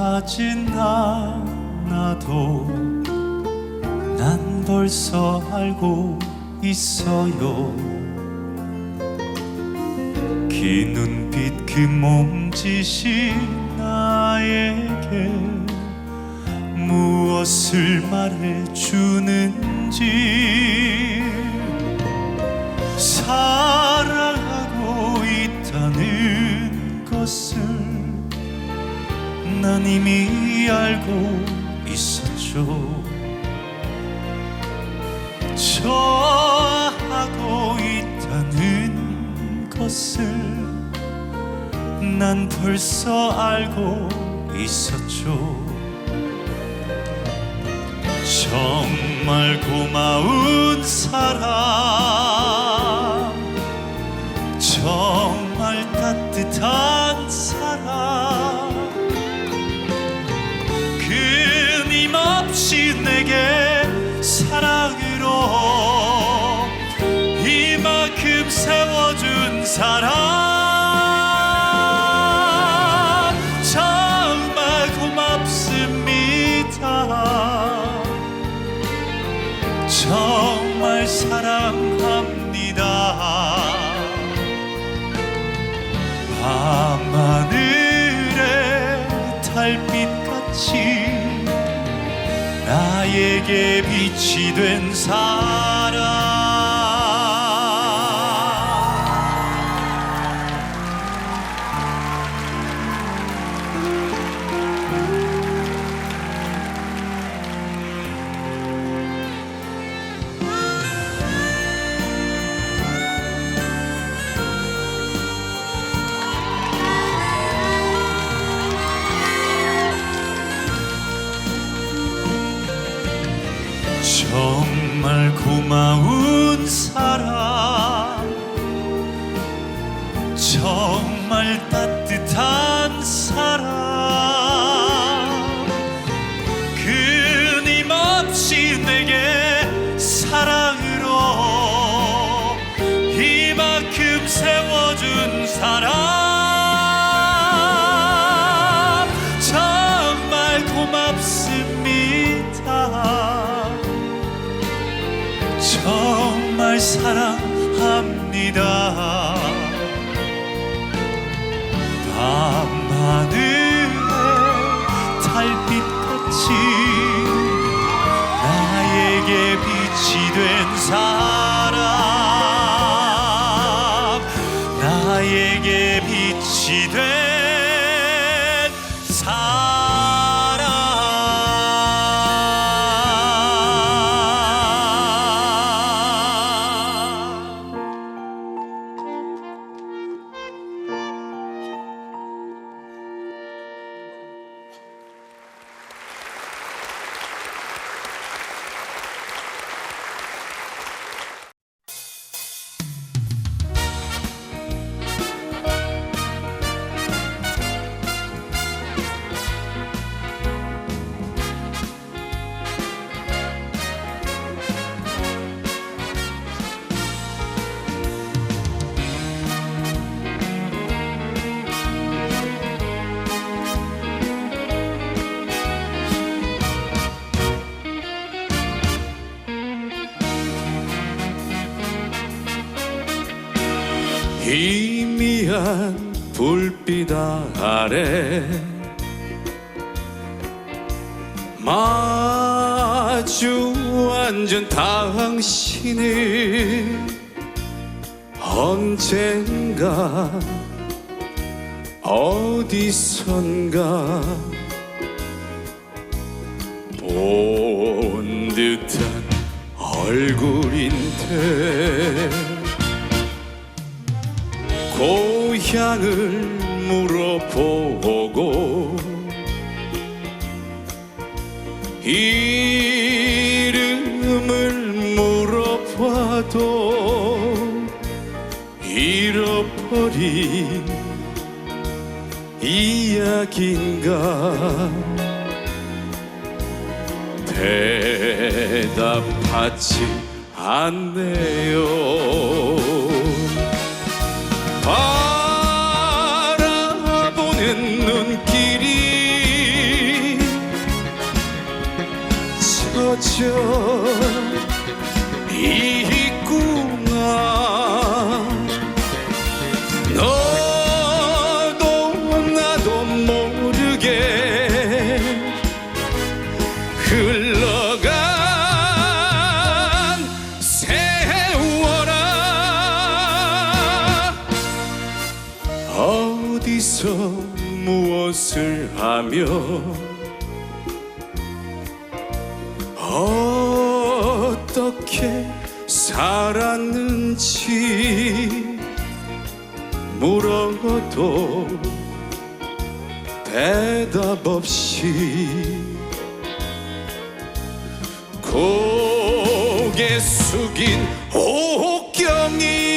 하진 않아도 난 벌써 알고 있어요. 긴 눈빛 그 몸짓이 나에게 무엇을 말해주는지 사랑하고 있다는 것을 난 이미 알고 있었죠. 좋아하고 있다는 것을 난 벌써 알고 있었죠. 정말 고마운 사람 정말 따뜻한 사람 끊임없이 내게 사랑으로 이만큼 세워준 사람 빛이 된사 정 사랑합니다. 밤하늘 희미한 불빛 아래 마주 앉은 당신을 언젠가 어디선가 본 듯한 얼굴인데 고향을 물어보고 이름을 물어봐도 잃어버린 이야기인가? 대답하지 않네요 젖어 살았는지 물어도 대답 없이 고개 숙인 옥경이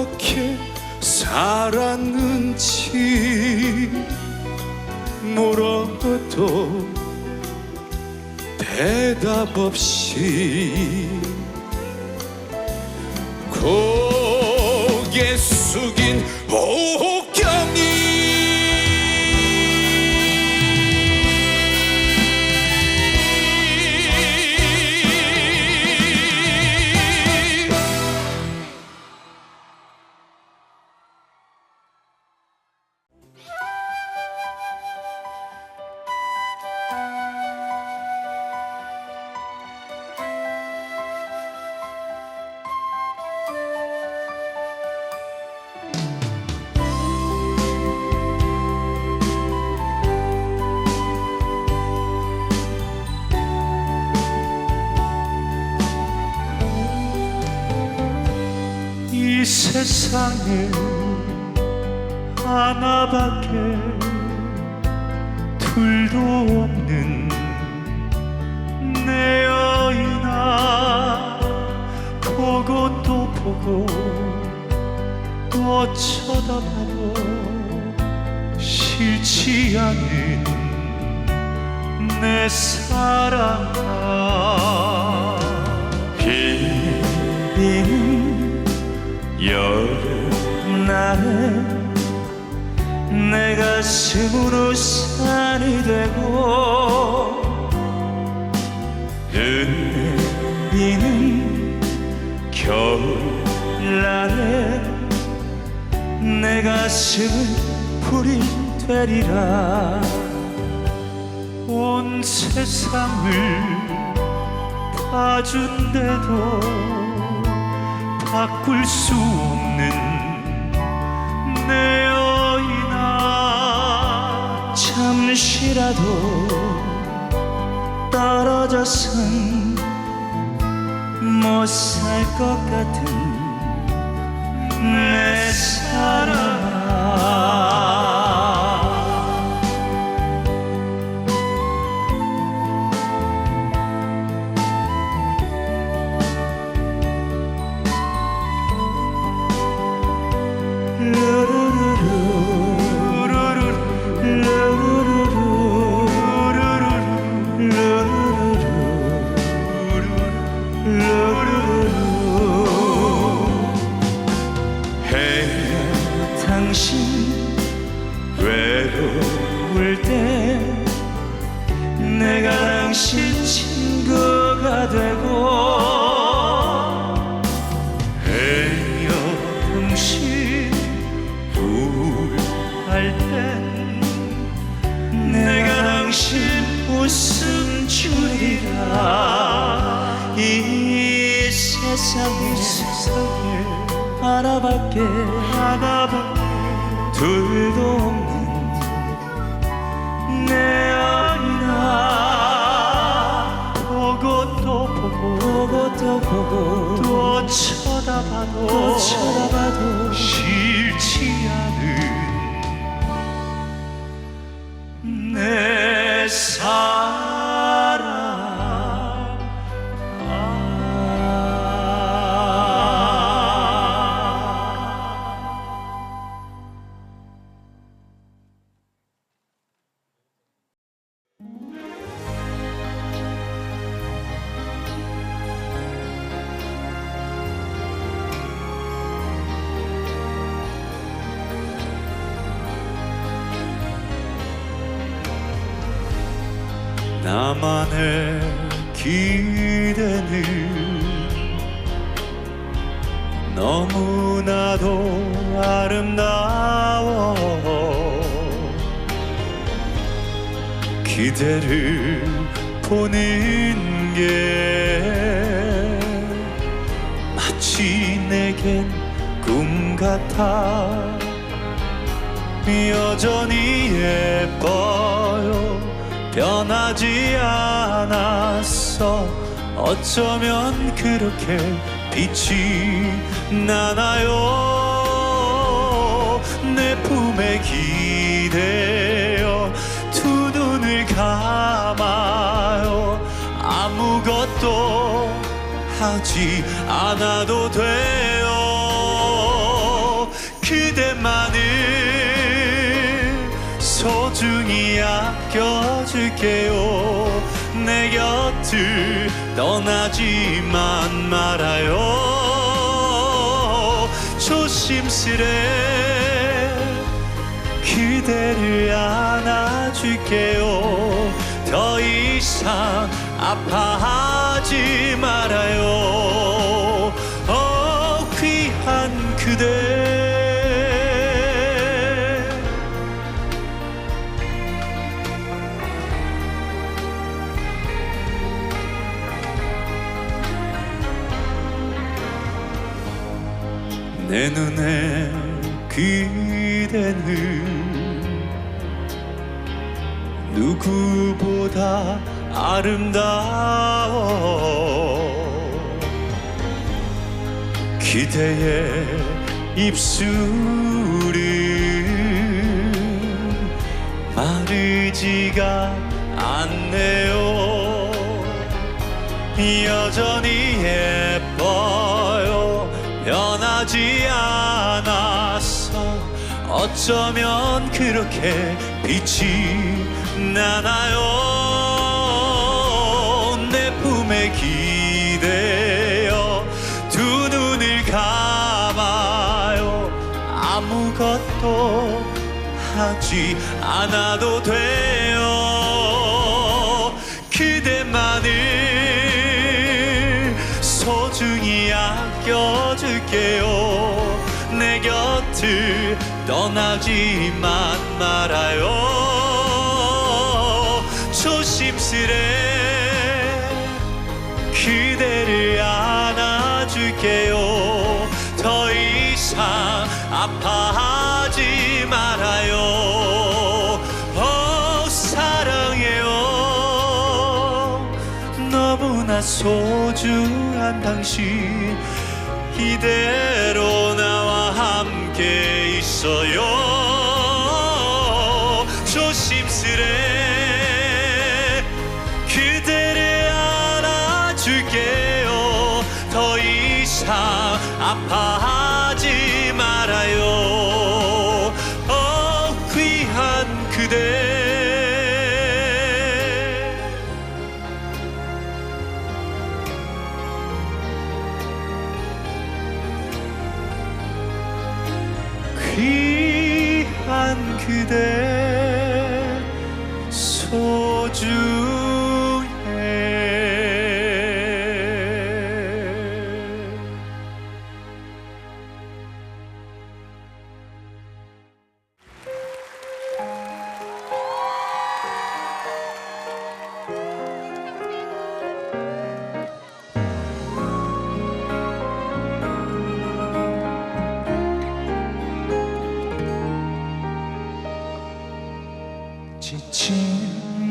어떻게 살았는지 물어도 대답 없이 고개 숙인 옥 세상에 하나밖에 둘도 없는 내 여인아 보고 또 보고 또 쳐다봐도 싫지 않은 내 사랑아. 비비는 여름날에 내 가슴으로 산이 되고 은비는 겨울날에 내 가슴은 불이 되리라. 온 세상을 봐준데도 바꿀 수 없는 내 여인아 잠시라도 떨어져선 못 살 것 같은 내 사랑 이 세상에, 하나밖에 하나밖에 둘도 없는 내 아이나 보고 또 보고 보고 또 보고 또 쳐다봐도 또 쳐다봐도 싫지 않은 내사 여전히 예뻐요. 변하지 않았어. 어쩌면 그렇게 빛이 나나요? 내 품에 기대어 두 눈을 감아요. 아무것도 하지 않아도 돼요. 그대만을 아껴줄게요. 내 곁을 떠나지만 말아요. 조심스레 그대를 안아줄게요. 더 이상 아파하지 말아요 눈에 그대는 누구보다 아름다워. 기대의 입술은 마르지가 않네요. 여전히 예뻐요 변하지 않았어. 어쩌면 그렇게 빛이 나나요? 내 품에 기대어 두 눈을 감아요. 아무것도 하지 않아도 돼 아껴줄게요. 내 곁을 떠나지만 말아요. 조심스레 그대를 안아줄게요. 더 이상 아파하지 말아요. 어 사랑해요. 너무나 소중한 당신 이대로 나와 함께 있어요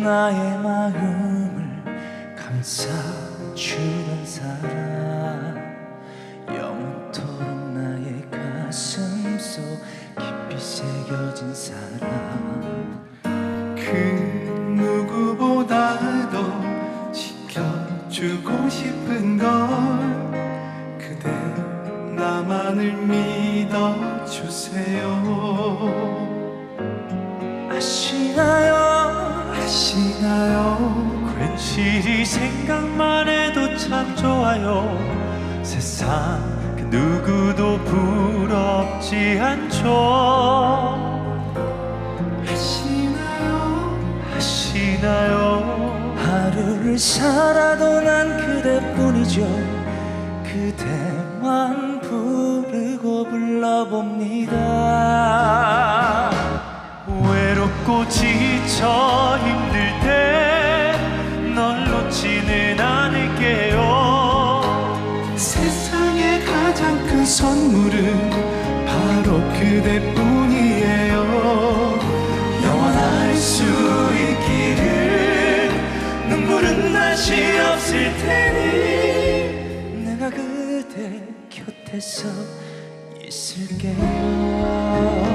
나의 마음을 감싸주던 사람 좋아요. 세상 그 누구도 부럽지 않죠. 아시나요? 아시나요? 하루를 살아도 난 그대뿐이죠. 그대만 부르고 불러봅니다. 외롭고 지쳐 힘들 때 선물은 바로 그대뿐이에요. 영원할 수 있기를 눈물은 다시 없을 테니 내가 그대 곁에서 있을게요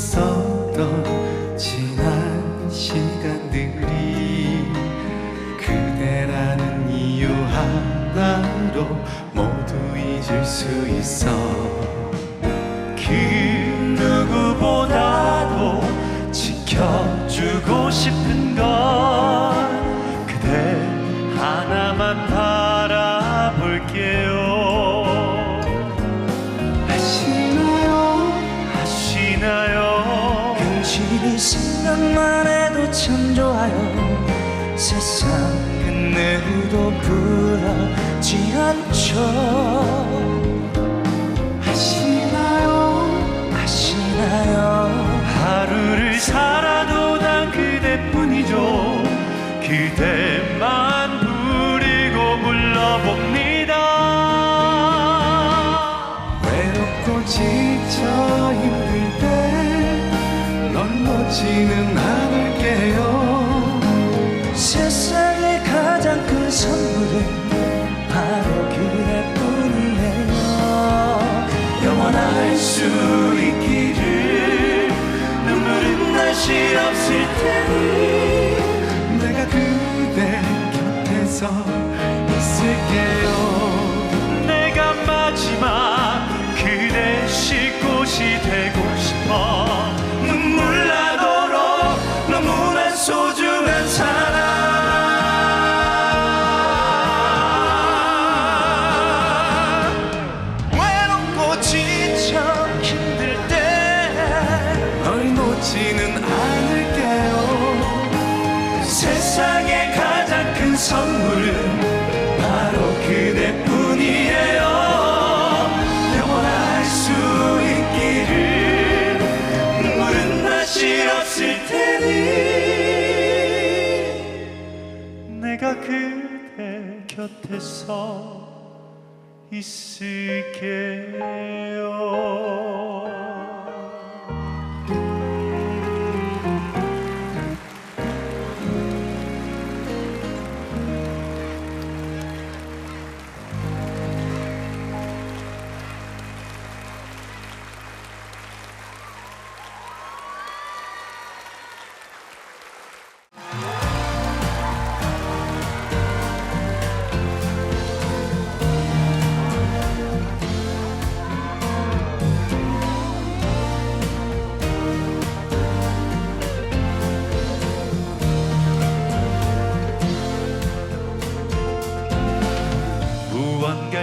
힘들었었던 지난 시간들이 그대라는 이유 하나로 모두 잊을 수 있어 생각만 해도 참 좋아요. 세상 그 누구도 부럽지 않죠. 아시나요? 아시나요? 하루를 살아도 난 그대뿐이죠. 그대 지는 않을게요. 세상의 가장 큰 선물은 바로 그대뿐이에요. 영원할 수 있기를 눈물은 다시 없을 곁에서 있을게요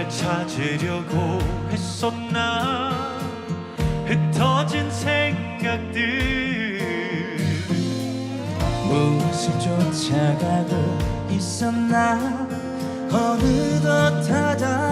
찾으려고 했었나? 흩어진 생각들. 무엇을 쫓아가고 있었나? 어느덧 다다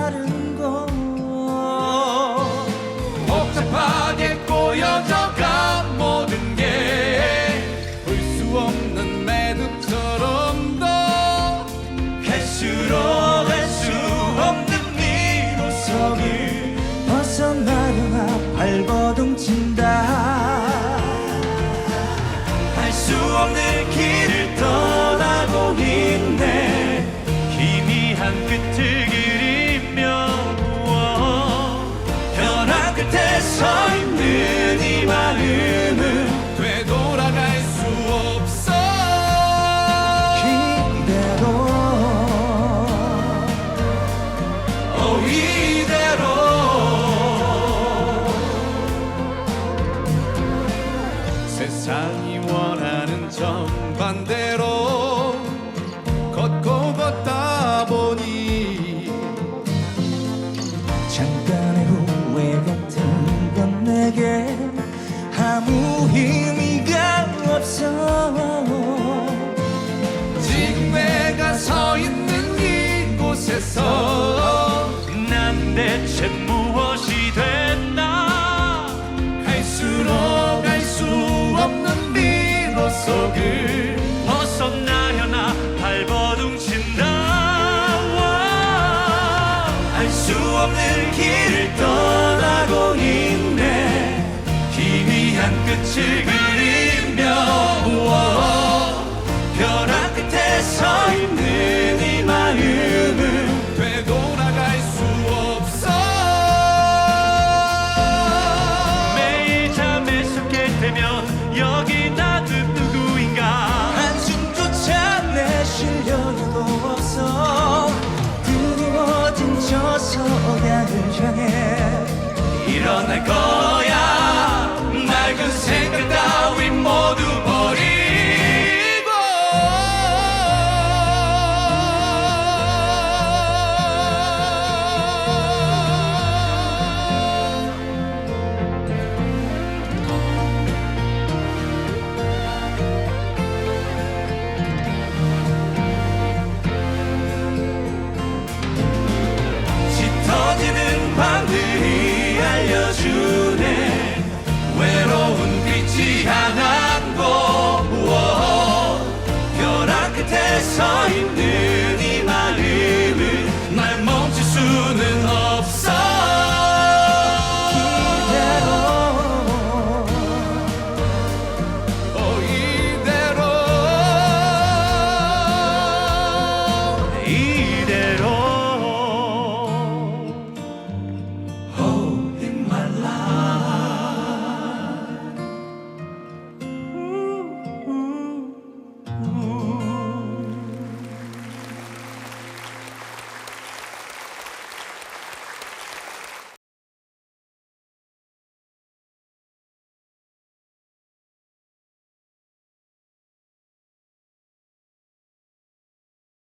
서 있는 이곳에서 난 대체 무엇이 됐나? 갈수록 알 수 없는 미로 속을 벗어나려나 발버둥친다. 알 수 없는 길을 떠나고 있네. 희미한 끝을